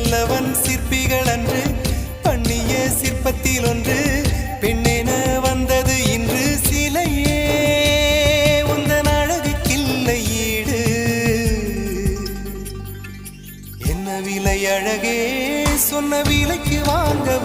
நல்லவன் சிற்பிகள் அன்று பண்ணிய சிற்பத்தில் ஒன்று பெண்ணென வந்தது இன்று சிலையே. உந்தன் அழகு ஈடு. என்ன விலை அழகே சொன்ன விலைக்கு வாங்க